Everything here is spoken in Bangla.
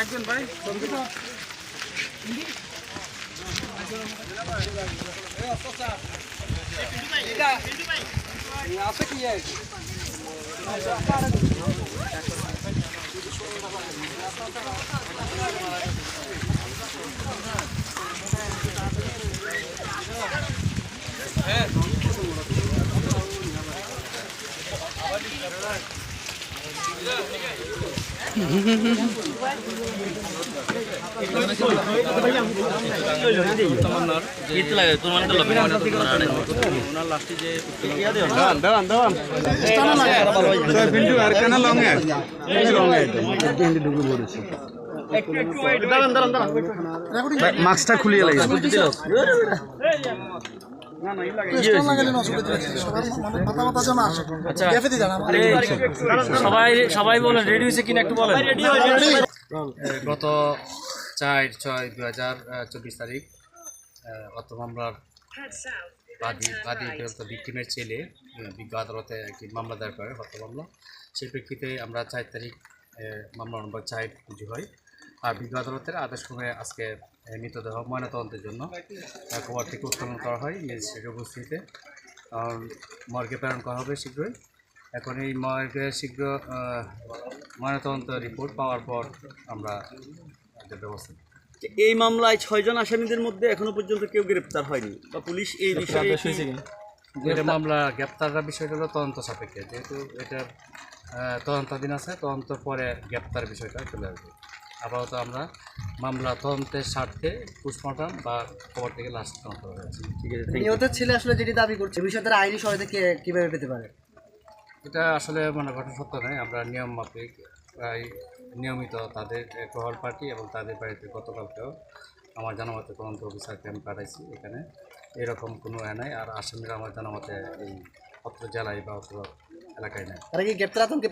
একজন ভাই আছে কি পিন্টু আর কেন লং এ লং এ মাস্কটা খুলিয়ে লাগে সবাই সবাই বলেন রেডি হয়েছে কিনা একটু বলেন। গত চার ছয় দু হাজার চব্বিশ তারিখ অত মামলার বাদী বাদী ভিক্টিমের ছেলে বিজ্ঞ আদালতে একটি মামলা দায়ের করে হত্যা মামলা। সেই প্রেক্ষিতে আমরা চার তারিখ মামলা নম্বর চার রুজু হয়। আর বিজ্ঞ আদালতের আদেশ ক্রমে আজকে মৃতদেহ ময়নাতদন্তের জন্য আহ, কবর থেকে উত্তোলন করা হয় ম্যাজিস্ট্রেটের উপস্থিতিতে। মর্গে প্রেরণ করা হবে শীঘ্রই। এখন এই মর্গে শীঘ্র ময়নাতদন্ত রিপোর্ট পাওয়ার পর আমরা ব্যবস্থা। এই মামলায় ছয়জন আসামিদের মধ্যে এখনও পর্যন্ত কেউ গ্রেপ্তার হয়নি। বা পুলিশ এই বিষয়ে কি- এটা মামলা গ্রেপ্তারের বিষয়টা হলো তদন্ত সাপেক্ষে। যেহেতু এটা তদন্তাধীন আছে তদন্ত পরে গ্রেপ্তার বিষয়টা চলে আসবে। আপাতত আমরা মামলা তদন্তের স্বার্থে পোস্টমর্টম বা খবর থেকে লাশ তদন্ত করা হয়েছে ঠিক আছে ছেলে আসলে যেটি দাবি করছে বিষয়ে তারা আইনি সহায়তা কে- কীভাবে পেতে পারে? এটা আসলে মানে ঘটনা সত্য নয় আমরা নিয়ম মাফিক প্রায় নিয়মিত তাদের টহল পার্টি এবং তাদের বাড়িতে গতকালকেও আমার জানা মতে তদন্ত অফিসার ক্যাম্প পাঠাইছি এখানে। এরকম কোনো এ নাই আর আসামিরা আমার জানা মতে এই অত্র জেলায় বা অত্র এলাকায় নেই। তারা কি গ্রেপ্তার আতঙ্কে